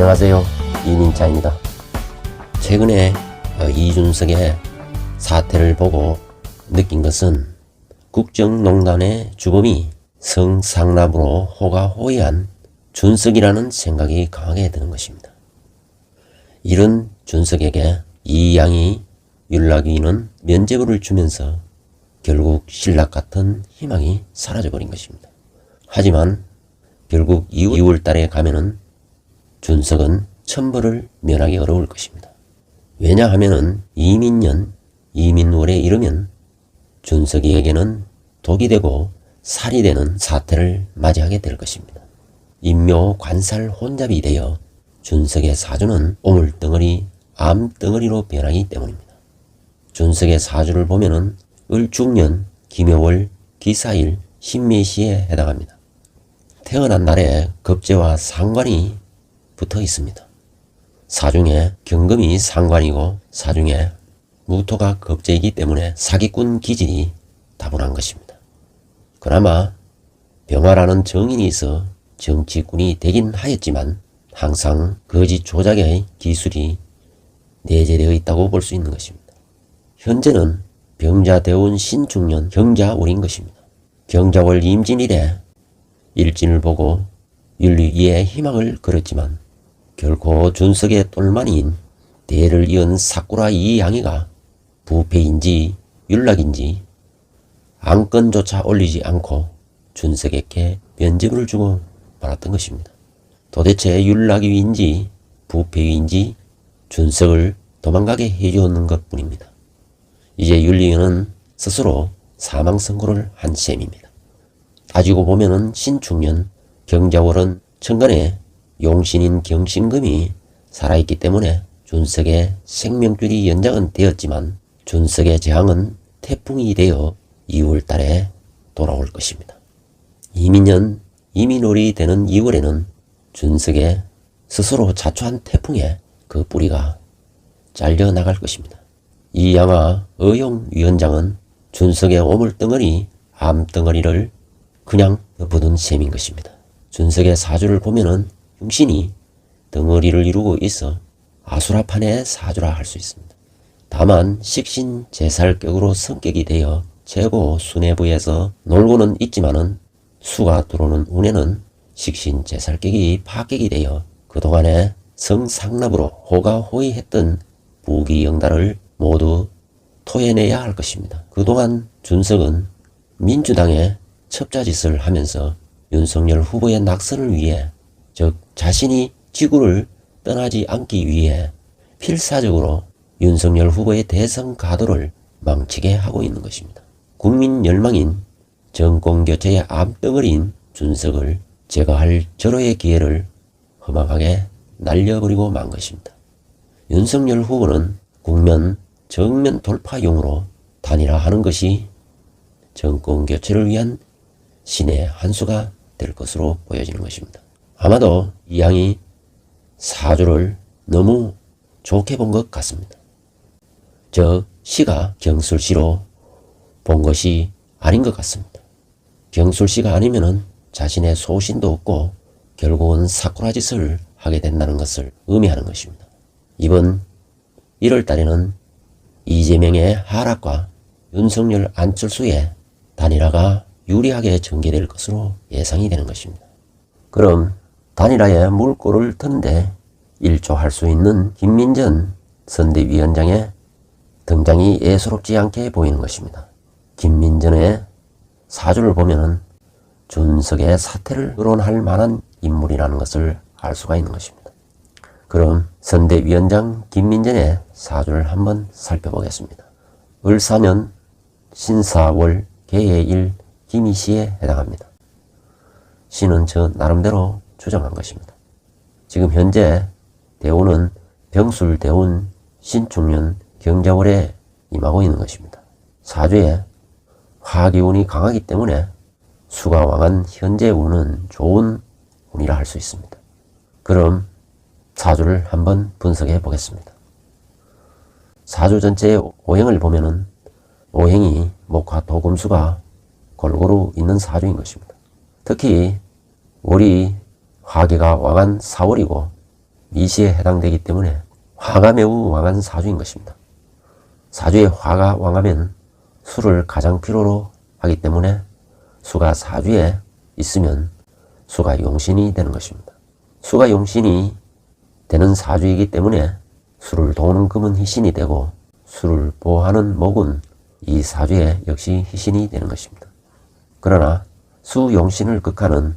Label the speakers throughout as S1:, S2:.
S1: 안녕하세요. 이민자입니다. 최근에 어, 이준석의 사태를 보고 느낀 것은 국정농단의 주범이 성상납으로 호가호위한 준석이라는 생각이 강하게 드는 것입니다. 이런 준석에게 이 양이 윤락위는 면죄부를 주면서 결국 신락 같은 희망이 사라져버린 것입니다. 하지만 결국 2월 달에 가면은 준석은 천벌을 면하기 어려울 것입니다. 왜냐하면은 이민년, 이민월에 이르면 준석이에게는 독이 되고 살이 되는 사태를 맞이하게 될 것입니다. 인묘 관살 혼잡이 되어 준석의 사주는 오물덩어리, 암덩어리로 변하기 때문입니다. 준석의 사주를 보면은 을중년, 김여월, 기사일, 신매시에 해당합니다. 태어난 날에 급제와 상관이 붙어 있습니다. 사중에 경금이 상관이고 사중에 무토가 급제이기 때문에 사기꾼 기질이 다분한 것입니다. 그나마 병화라는 정인이 있어 정치꾼이 되긴 하였지만 항상 거짓 조작의 기술이 내재되어 있다고 볼 수 있는 것입니다. 현재는 병자대운 신중년 경자월인 것입니다. 경자월 임진일에 일진을 보고 윤리위에 희망을 걸었지만 결코 준석의 똘마니인 대를 이은 사쿠라 이양이가 부패인지 윤락인지 안건조차 올리지 않고 준석에게 면죄부를 주고 말았던 것입니다. 도대체 윤락위인지 부패위인지 준석을 도망가게 해주었는 것 뿐입니다. 이제 윤리위는 스스로 사망 선고를 한 셈입니다. 따지고 보면은 신중년 경자월은 천간에 용신인 경신금이 살아있기 때문에 준석의 생명줄이 연장은 되었지만 준석의 재앙은 태풍이 되어 2월 달에 돌아올 것입니다. 이민년 이민월이 되는 2월에는 준석의 스스로 자초한 태풍에 그 뿌리가 잘려 나갈 것입니다. 이 양아 의용 위원장은 준석의 오물덩어리, 암덩어리를 그냥 엎어둔 셈인 것입니다. 준석의 사주를 보면은 흉신이 덩어리를 이루고 있어 아수라판의 사주라 할 수 있습니다. 다만 식신 제살격으로 성격이 되어 최고 수뇌부에서 놀고는 있지만은 수가 들어오는 운에는 식신 제살격이 파격이 되어 그동안의 성상납으로 호가호위했던 부귀영달을 모두 토해내야 할 것입니다. 그동안 준석은 민주당의 첩자짓을 하면서 윤석열 후보의 낙선을 위해 즉 자신이 지구를 떠나지 않기 위해 필사적으로 윤석열 후보의 대선 가도를 망치게 하고 있는 것입니다. 국민 열망인 정권 교체의 암덩어리인 준석을 제거할 절호의 기회를 허망하게 날려버리고 만 것입니다. 윤석열 후보는 국면 정면 돌파용으로 단일화하는 것이 정권 교체를 위한 신의 한 수가 될 것으로 보여지는 것입니다. 아마도 이 양이 사주를 너무 좋게 본 것 같습니다. 저 시가 경술시로 본 것이 아닌 것 같습니다. 경술시가 아니면은 자신의 소신도 없고 결국은 사쿠라 짓을 하게 된다는 것을 의미하는 것입니다. 이번 1월 달에는 이재명의 하락과 윤석열 안철수의 단일화가 유리하게 전개될 것으로 예상이 되는 것입니다. 그럼 단일화에 물꼬를 트는데 일조할 수 있는 김민전 선대위원장의 등장이 예사롭지 않게 보이는 것입니다. 김민전의 사주를 보면은 준석의 사태를 의론할 만한 인물이라는 것을 알 수가 있는 것입니다. 그럼 선대위원장 김민전의 사주를 한번 살펴보겠습니다. 을사년 신사월 개해일 김희씨에 해당합니다. 씨는 저 나름대로 추정한 것입니다. 지금 현재 대운은 병술 대운 신축년 경자월에 임하고 있는 것입니다. 사주에 화기운이 강하기 때문에 수가 왕한 현재 운은 좋은 운이라 할 수 있습니다. 그럼 사주를 한번 분석해 보겠습니다. 사주 전체의 오행을 보면은 오행이 목화 토금수가 골고루 있는 사주인 것입니다. 특히 월이 화기가 왕한 4월이고 미시에 해당되기 때문에 화가 매우 왕한 사주인 것입니다. 사주에 화가 왕하면 수를 가장 필요로 하기 때문에 수가 사주에 있으면 수가 용신이 되는 것입니다. 수가 용신이 되는 사주이기 때문에 수를 도우는 금은 희신이 되고 수를 보호하는 목은 이 사주에 역시 희신이 되는 것입니다. 그러나 수 용신을 극하는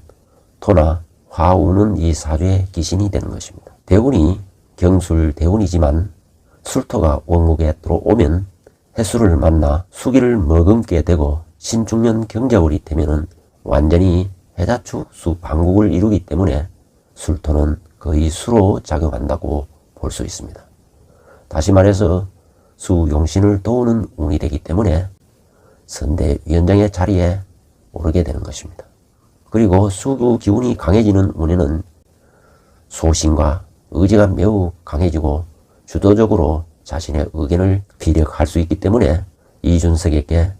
S1: 토나 화우는 이 사주의 기신이 되는 것입니다. 대운이 경술 대운이지만 술토가 원국에 들어오면 해수를 만나 수기를 머금게 되고 신중년 경자월이 되면은 완전히 해자축 수 방국을 이루기 때문에 술토는 거의 수로 작용한다고 볼 수 있습니다. 다시 말해서 수 용신을 도우는 운이 되기 때문에 선대위원장의 자리에 오르게 되는 것입니다. 그리고 수구 기운이 강해지는 운에는 소신과 의지가 매우 강해지고 주도적으로 자신의 의견을 피력할 수 있기 때문에 이준석에게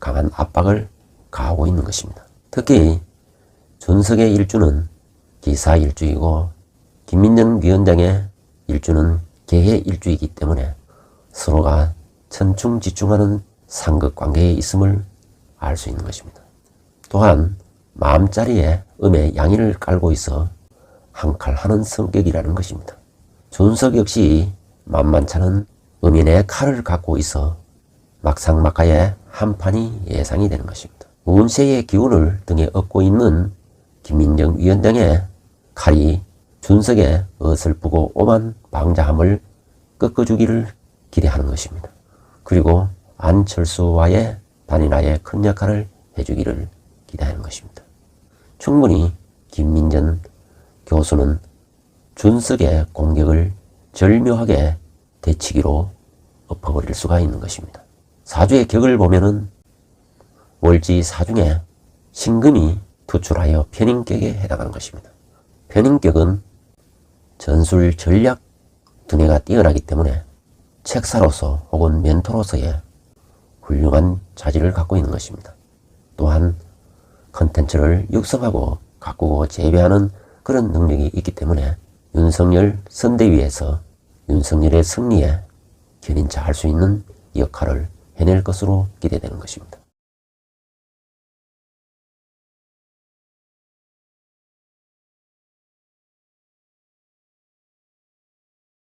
S1: 강한 압박을 가하고 있는 것입니다. 특히 준석의 일주는 기사 일주이고 김민정 위원장의 일주는 개해 일주이기 때문에 서로가 천충지충하는 상극 관계에 있음을 알 수 있는 것입니다. 또한 마음자리에 음의 양의를 깔고 있어 한칼하는 성격이라는 것입니다. 준석 역시 만만찮은 음인의 칼을 갖고 있어 막상막하의 한판이 예상이 되는 것입니다. 운세의 기운을 등에 업고 있는 김민정 위원장의 칼이 준석의 어설프고 오만 방자함을 꺾어주기를 기대하는 것입니다. 그리고 안철수와의 단일화에 큰 역할을 해주기를 기대하는 것입니다. 충분히 김민전 교수는 준석의 공격을 절묘하게 대치기로 엎어버릴 수가 있는 것입니다. 사주의 격을 보면은 월지 사중에 신금이 투출하여 편인격에 해당하는 것입니다. 편인격은 전술 전략 두뇌가 뛰어나기 때문에 책사로서 혹은 멘토로서의 훌륭한 자질을 갖고 있는 것입니다. 또한 컨텐츠를 육성하고 가꾸고 재배하는 그런 능력이 있기 때문에 윤석열 선대위에서 윤석열의 승리에 견인차 할수 있는 역할을 해낼 것으로 기대되는 것입니다.